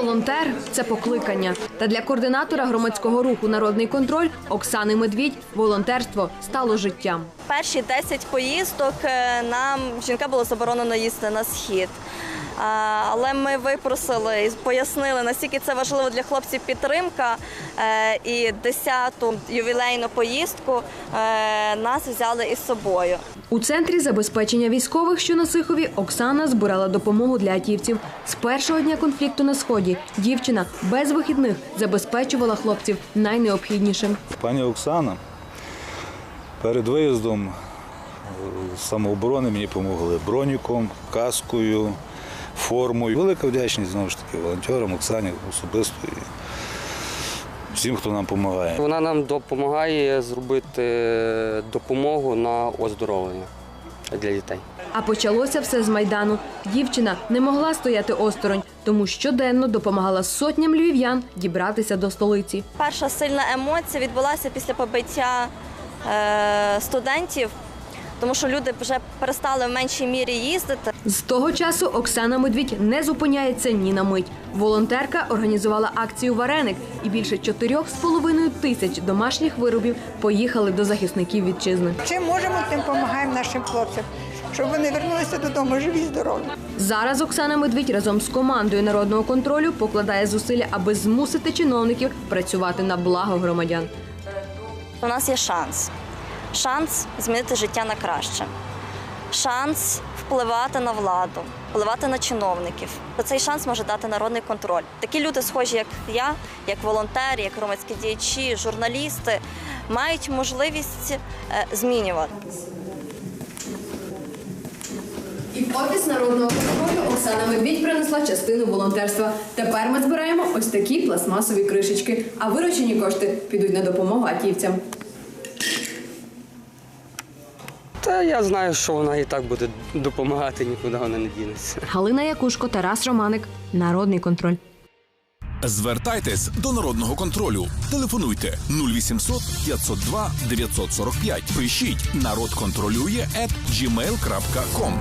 волонтер це покликання. Та для координатора громадського руху Народний контроль Оксани Медвідь волонтерство стало життям. Перші 10 поїздок е, нам жінка було заборонено їсти на схід. Але ми випросили і пояснили, наскільки це важливо для хлопців підтримка. Е, І 10-ту ювілейну поїздку е, нас взяли із собою. У центрі забезпечення військових, що на Сихові, Оксана збирала допомогу для атівців. З першого дня конфлікту на сході дівчина без вихідних забезпечувала хлопців найнеобхіднішим. Пані Оксана перед виїздом е, самооборони мені допомогли броніком, каскою, формою. Велика вдячність знову ж таки волонтерам, Оксані особисто і всім, хто нам допомагає. Вона нам допомагає зробити допомогу на оздоровлення для дітей. А почалося все з майдану. Дівчина не могла стояти осторонь, тому щоденно допомагала сотням львів'ян дібратися до столиці. Перша сильна емоція відбулася після побиття е, студентів, тому що люди вже перестали в меншій мірі їздити. З того часу Оксана Медвідь не зупиняється ні на мить. Волонтерка організувала акцію Вареник, і більше 4,5 тисяч домашніх виробів поїхали до захисників вітчизни. Чим можемо, тим допомагаємо нашим хлопцям, щоб вони вернулися додому живі, здорові. Зараз Оксана Медвідь разом з командою народного контролю покладає зусилля, аби змусити чиновників працювати на благо громадян. У нас є шанс. Шанс змінити життя на краще. Шанс впливати на владу, впливати на чиновників. Цей шанс може дати народний контроль. Такі люди, схожі як я, як волонтери, як громадські діячі, журналісти, мають можливість е, змінювати. І в офіс народного контролю Оксана Медвідь принесла частину волонтерства. Тепер ми збираємо ось такі пластмасові кришечки, а виручені кошти підуть на допомогу атівцям. Та я знаю, що вона і так буде допомагати, нікуди вона не дінеться. Галина Якушко, Тарас Романик, Народний контроль. Звертайтесь до народного контролю. Телефонуйте 0800 502 945. Пишіть народ контролює at gmail.com.